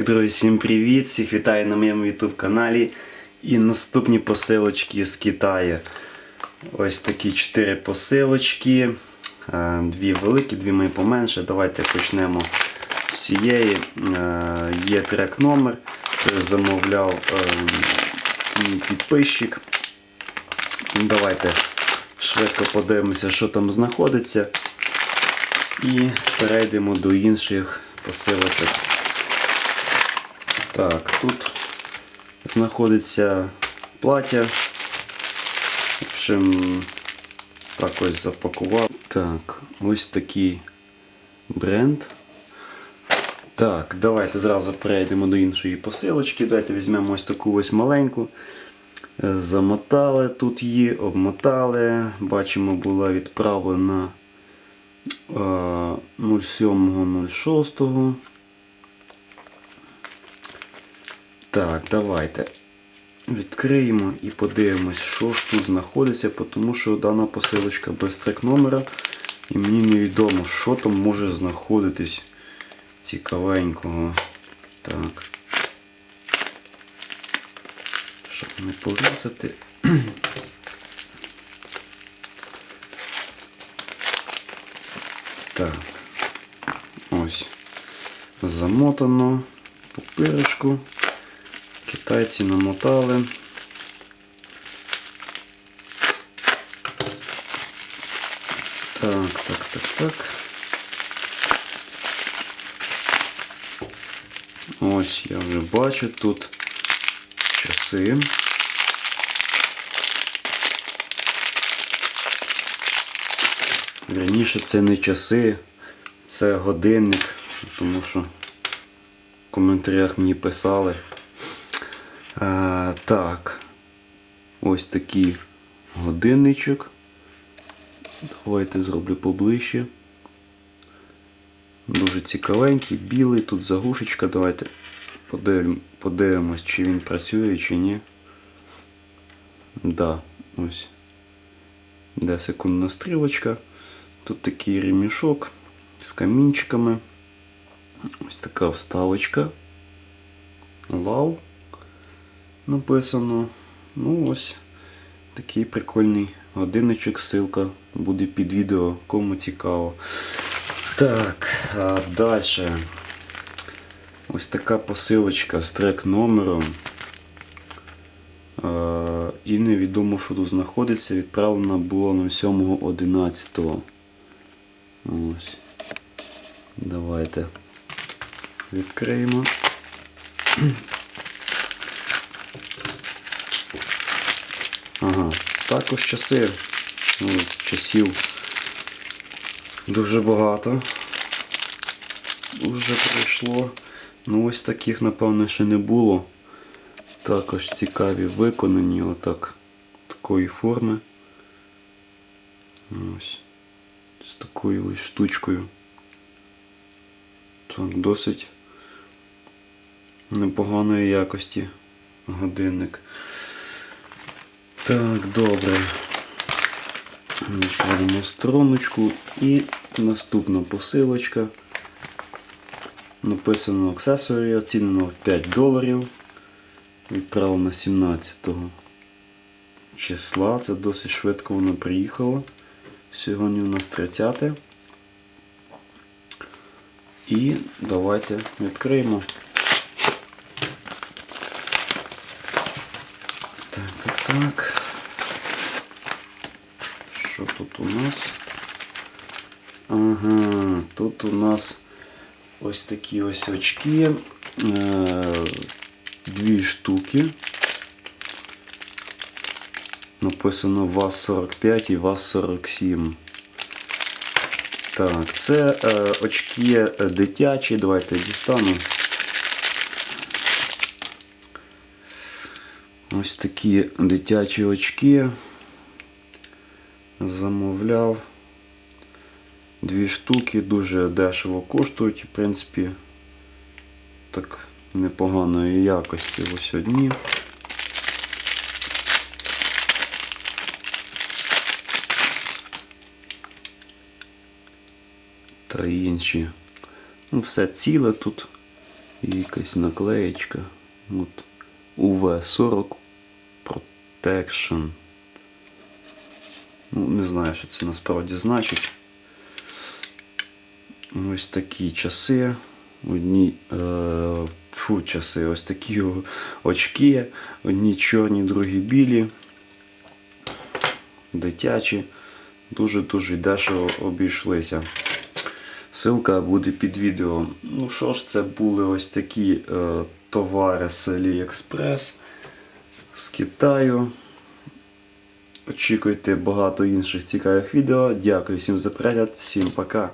Так, друзі, всім привіт! Всіх вітаю на моєму YouTube каналі. І наступні посилочки з Китаю. Ось такі 4 посилочки. Е, Дві великі, дві мої поменше. Давайте почнемо з цієї. Е, Є трек номер. Це замовляв е, мій підписчик. Давайте швидко подивимося, що там знаходиться. І перейдемо до інших посилочок. Так, тут знаходиться плаття. В общем, так ось запакував. Так, ось такий бренд. Так, давайте зразу перейдемо до іншої посилочки. Давайте візьмемо ось таку ось маленьку. Замотали тут її, обмотали. Бачимо, була відправлена е, 07.06. Так, давайте відкриємо і подивимось, що ж тут знаходиться, тому що дана посилочка без трек номера. І мені невідомо, що там може знаходитись цікавенького. Так. Щоб не порізати. Так. Ось. Замотано папирочку. Китайці намотали. Так, так, так, так. Ось я вже бачу тут часи. Вірніше це не часи, це годинник, тому що в коментарях мені писали. А, так. Ось такий годинничок. Давайте зроблю поближче. Дуже цікавенький, білий, тут заглушечка. Давайте подивимось, чи він працює, чи ні. Да, ось. Де секундна стрілочка. Тут такий ремішок з камінчиками. Ось така вставочка. Лав написано. Ну ось такий прикольний годинничок, ссылка буде під відео, кому цікаво. Так, а далі. Ось така посилочка з трек номером. А, і невідомо, що тут знаходиться. Відправлена була на 7.11. Ось. Давайте відкриємо. Ага, також часи. Ну, часів дуже багато. Уже пройшло. Ну ось таких, напевно, ще не було. Також цікаві виконані отак такої форми. Ось. З такою ось штучкою. Так, досить непоганої якості годинник. Так, добре. Відкладемо стороночку і наступна посилочка. Написано аксесорі, оцінено в 5 доларів. Відправлено 17 числа. Це досить швидко воно приїхало. Сьогодні у нас 30. І давайте відкриємо. Так, так, так. Що тут у нас? Ага, тут у нас ось такі ось очки. Е, Дві штуки. Написано ВАЗ-45 і ВАЗ-47. Так, це е, очки дитячі. Давайте дістану. Ось такі дитячі очки. Замовляв. Дві штуки дуже дешево коштують, в принципі, так непоганої якості ось одні. Та інші. Ну, все ціле тут. І якась наклеєчка. От. UV40 Protection. Ну, не знаю, що це насправді значить. Ось такі часи. Одні е, фу, часи, ось такі очки. Одні чорні, другі білі. Дитячі. Дуже-дуже дешево обійшлися. Ссылка буде під відео. Ну що ж, це були ось такі е, товари з AliExpress з Китаю. Очікуйте багато інших цікавих відео. Дякую всім за перегляд, всім пока.